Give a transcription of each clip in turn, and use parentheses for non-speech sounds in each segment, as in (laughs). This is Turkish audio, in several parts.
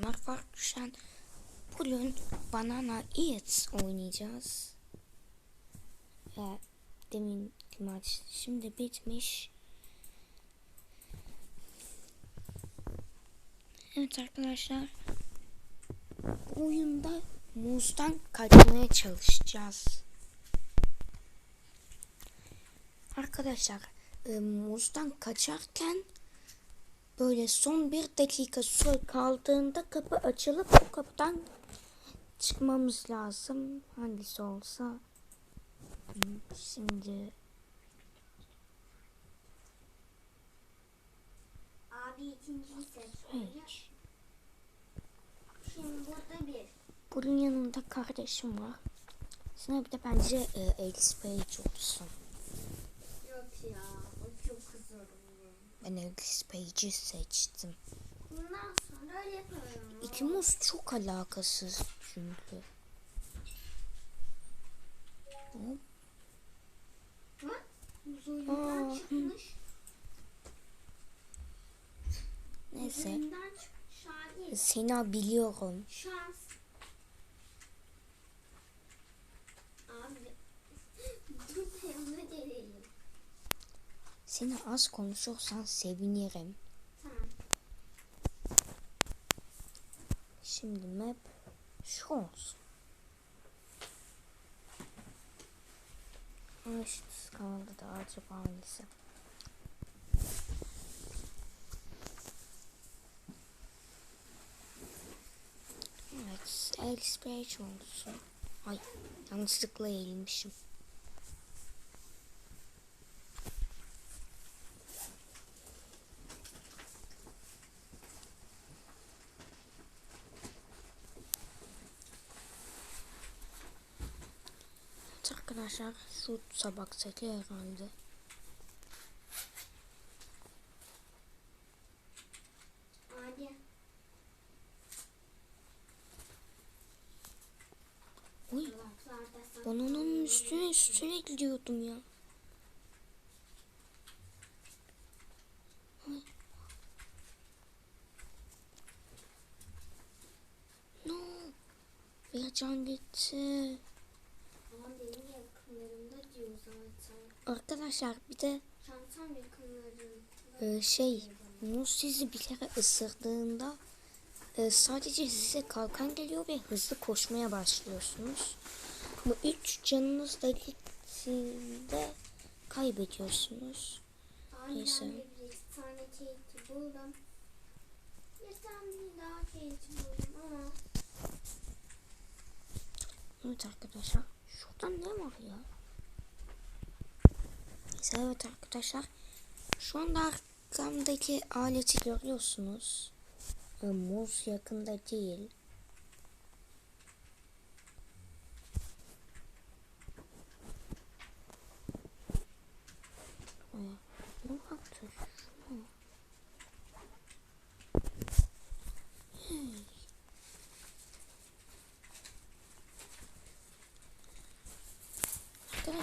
selamlar fark düşen. Bugün Banana Eats oynayacağız. Ya demin maç şimdi bitmiş. Evet arkadaşlar. Oyunda muzdan kaçmaya çalışacağız. Arkadaşlar e, muzdan kaçarken böyle son bir dakika süre kaldığında kapı açılıp bu kapıdan çıkmamız lazım. Hangisi olsa. Şimdi Abi ikinciyi seç. Şimdi burada bir. Bunun yanında kardeşim var. Sana bir de bence e, Alice Page olsun. Yok ya. Alice Page'i seçtim. Bundan sonra yapıyorum. İki muz çok alakasız çünkü. Hop. Aa. Neyse. Seni biliyorum. Şans. Seni az konuşursan sevinirim. Şimdi map şu olsun. Ama şu kaldı da acaba hangisi? Evet, Page olsun. Ay, yanlışlıkla eğilmişim. Evet arkadaşlar, şu tabak seti herhalde. Dolaplarda sana- banananın üstüne üstüne gidiyordum ya. Ay. No. Bir can gitti. Ama benim yakınlarımda diyor zaten. Arkadaşlar bir de e, şey muz sizi bir kere ısırdığında e, sadece size kalkan geliyor ve hızlı koşmaya başlıyorsunuz. Bu üç canınız da gittiğinde kaybediyorsunuz. Abi Neyse. bir tane keyifli buldum. Bir tane daha keyifli buldum ama Evet arkadaşlar. Şuradan ne var ya? Neyse evet arkadaşlar. Şu anda arkamdaki aleti görüyorsunuz. E, Muz yakında değil. E, Ne yaptı? Şunu. Hey.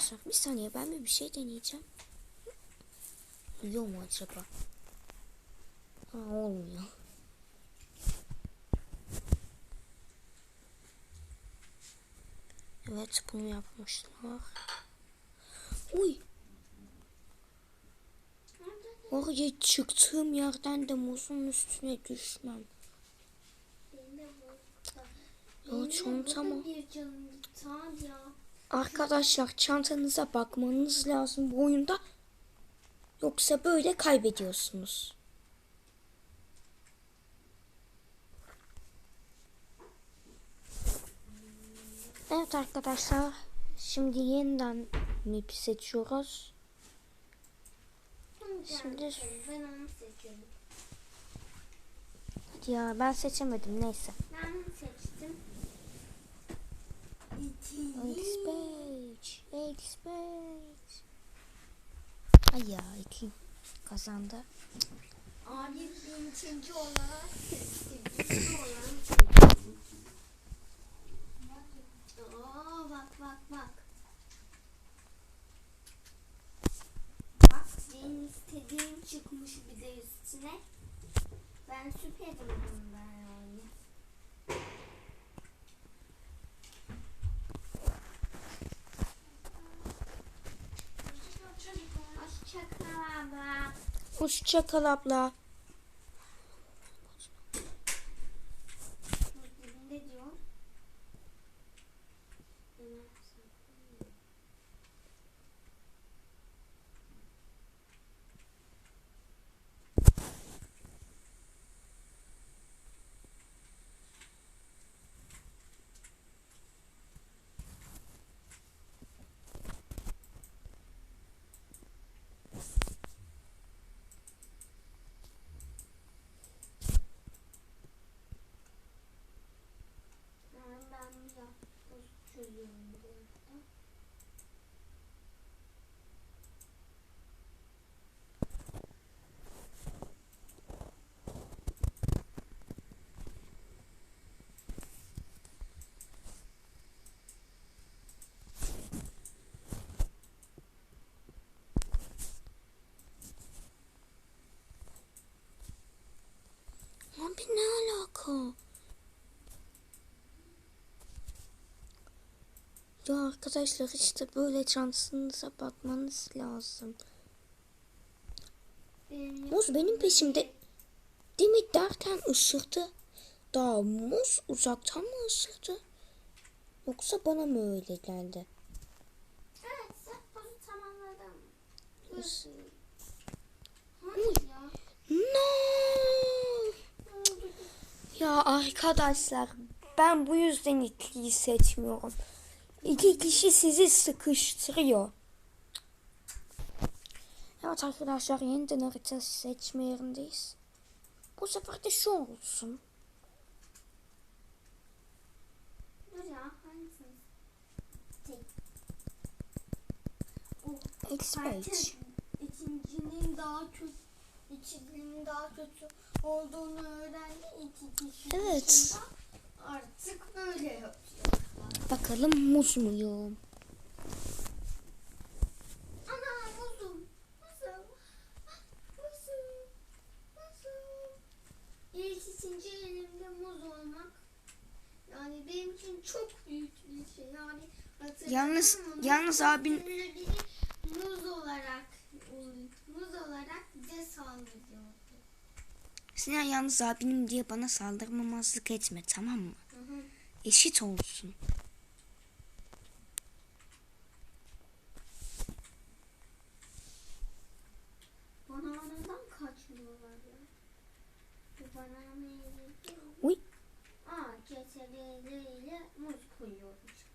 Arkadaşlar bir saniye ben bir bir şey deneyeceğim. Oluyor mu acaba? Ha, olmuyor. Evet bunu yapmışlar. Uy oraya çıktığım yerden de muzun üstüne düşmem. Ya Benim de çantam burada o. bir canım gitti abi ya. Arkadaşlar çantanıza bakmanız lazım bu oyunda. Yoksa böyle kaybediyorsunuz. Evet arkadaşlar. Şimdi yeniden map seçiyoruz. Şimdi- ben onu seçiyorum. Hadi ya ben seçemedim neyse. Ben seçtim. Alex İki. Page. Alex Page. Ay ya iki kazandı. Abi ben ikinci olarak. Aa bak bak bak. Bak benim istediğim çıkmış bir de üstüne. Ben süperim bunda yani. Hoşça kal abla. Muz dibinde diyor. Ömer sen- Yani ben bir yapboz çözüyorum bu arada. Abi ne alaka? Ya arkadaşlar işte böyle şansınıza bakmanız lazım. Benim Muz benim peşimde değil mi derken ısırdı. Daha muz uzaktan mı ısırdı? Yoksa bana mı öyle geldi? Evet, yapbozu tamamladım. Yes. Hayır ya. No! Ne oldu? Ya arkadaşlar ben bu yüzden ikiliyi seçmiyorum. İki kişi sizi sıkıştırıyor. Evet arkadaşlar yeniden harita seçme yerindeyiz. Bu sefer de şu olsun. Dur ya, hangisini? Tek. X5. Zaten ikincinin daha kötü, ikincinin daha kötü olduğunu öğrendi. İki kişi Evet. dışında Artık böyle yapıyor. Bakalım muz muyum? Ana muzum. Muzum. Muzum. Muzum. İlk ikinci elimde muz olmak. Yani benim için çok büyük bir şey. Yani hatırladın Yalnız- yalnız abin- muz olarak saldırıyordu. Sinan yalnız abinim diye bana saldırmamazlık etme tamam mı? Hı hı. Eşit olsun. Bananadan kaçmıyorlar ya. Bu bananayı yedi. Uy. Aa keseleriyle muz koyuyormuş.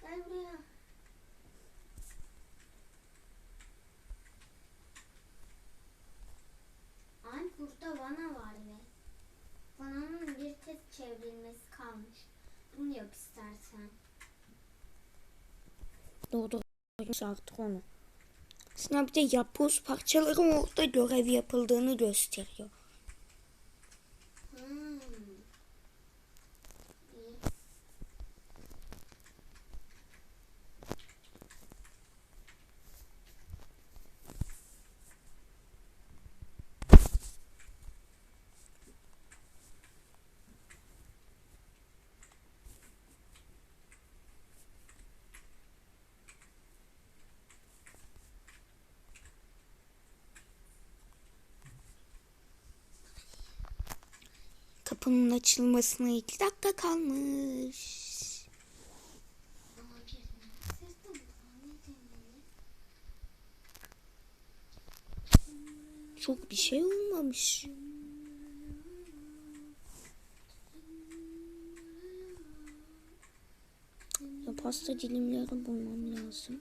Gel buraya. Ay burada vana var ve vananın bir tek çevrilmesi kalmış. Bunu yap istersen. Doldurmuş artık onu. De yapboz parçaları orada görev yapıldığını gösteriyor. Hmm. İyi. Kapının açılmasına iki dakika kalmış. Çok bir şey olmamış. Ya pasta dilimleri bulmam lazım.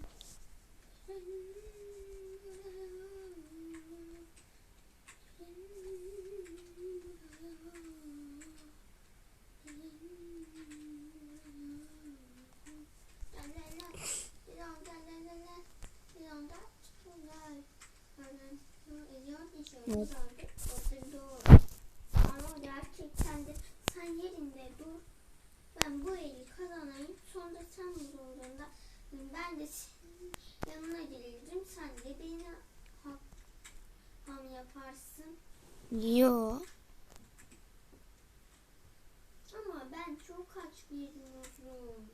Yok. Ama gerçekten de sen yerinde dur. Ben bu eli kazanayım. Sonra sen huzurunda ben de senin yanına gelirim. Sen de beni ha- ham yaparsın. Yo. Ama ben çok aç muzum.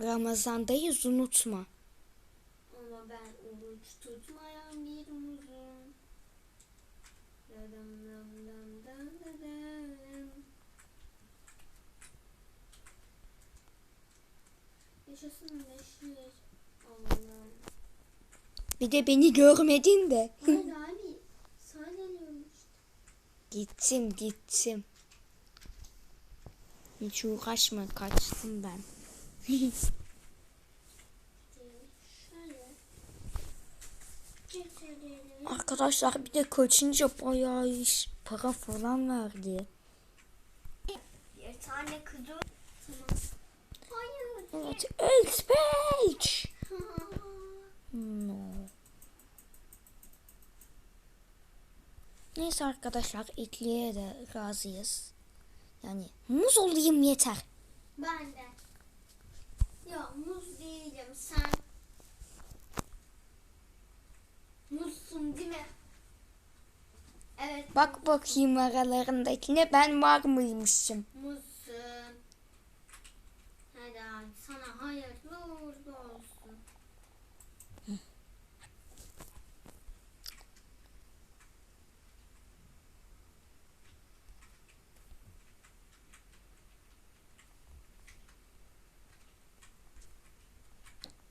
Ramazandayız unutma. Ama ben oruç tutmayan bir muzum. Dadam dam dam dam dadam. Yaşasın neşir. Bir de beni görmedin de. Hayır abi. Gittim gittim. Hiç uğraşma kaçtım ben. (laughs) Arkadaşlar bir de kaçınca bayağı iş para falan verdi. Bir tane kızı. Tamam. Hayır. Evet, Elf Page. Ha. No. Neyse arkadaşlar ikliye de razıyız. Yani muz olayım yeter. Ben de. Ya muz değilim sen. Muzsun değil mi? Evet. Bak bakayım aralarındakine ben var mıymışım. Muzsun. Hadi abi sana hayırlı uğurlu olsun.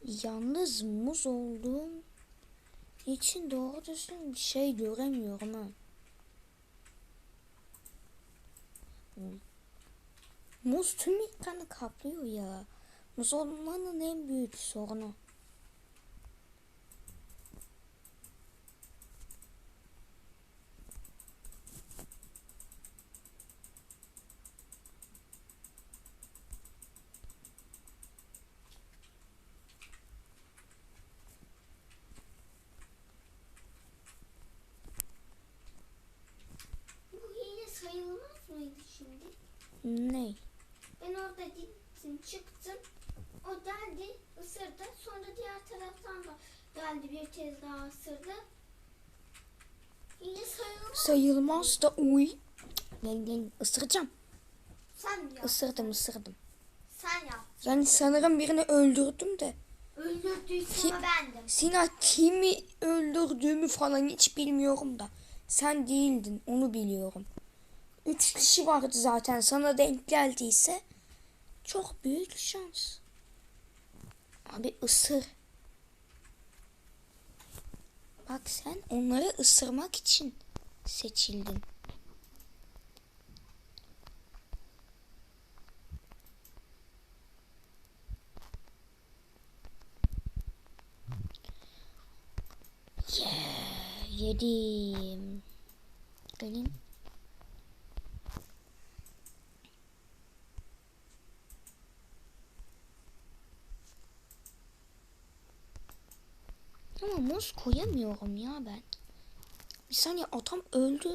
Yalnız muz olduğum için doğru düzgün bir şey göremiyorum ha. Muz tüm ekranı kaplıyor ya. Muz olmanın en büyük sorunu. Bu hile sayılmaz mıydı şimdi? Ne? Ben orada gittim çıktım. O geldi ısırdı. Sonra diğer taraftan da geldi bir kez daha ısırdı. Hile sayılmaz. Sayılmaz da uy. Lan lan ısıracağım. Sen yap. Isırdım ısırdım. Sen yap. Yani sanırım birini öldürdüm de. Öldürdüysen ama bendim. Sina kimi öldürdüğümü falan hiç bilmiyorum da. Sen değildin onu biliyorum. Üç kişi vardı zaten sana denk geldiyse çok büyük şans. Abi ısır. Bak sen onları ısırmak için seçildin. Yeah, yedim. Gelin. Muz koyamıyorum ya ben. Bir saniye adam öldü.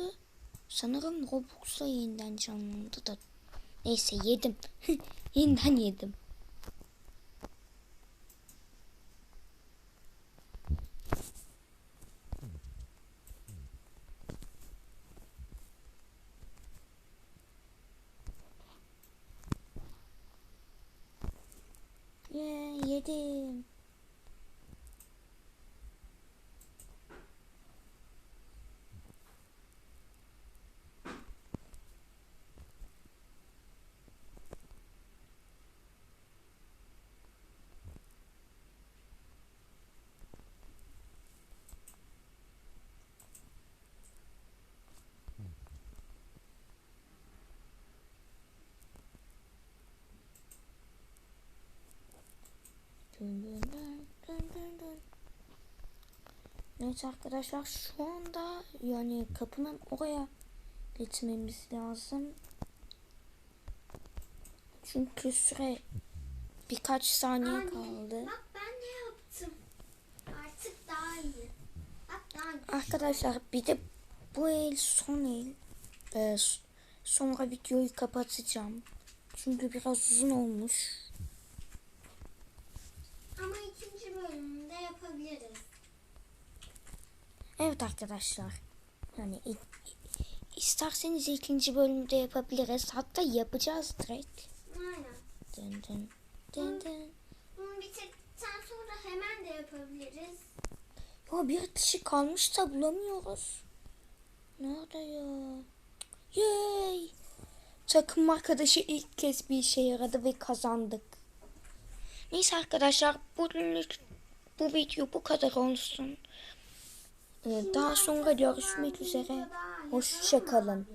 Sanırım Robux'la yeniden canlandı da. Neyse yedim. (laughs) yeniden yedim. Evet arkadaşlar şu anda yani kapının oraya gitmemiz lazım. Çünkü süre birkaç saniye Anne, kaldı. Bak ben ne yaptım. Artık daha iyi. Bak daha güçlü. Arkadaşlar bir de bu el son el. Ee, sonra videoyu kapatacağım. Çünkü biraz uzun olmuş. Ama ikinci bölümde yapabiliriz. Evet arkadaşlar. Yani isterseniz ikinci bölümde yapabiliriz. Hatta yapacağız direkt. Aynen. Dın dın dın dın Bunu bitirdikten sonra hemen de yapabiliriz. Ya bir kişi kalmış da bulamıyoruz. Nerede ya? Yay! Takım arkadaşı ilk kez bir işe yaradı ve kazandık. Neyse arkadaşlar bugünlük bu video bu kadar olsun. Ee, daha sonra görüşmek üzere. Hoşça kalın.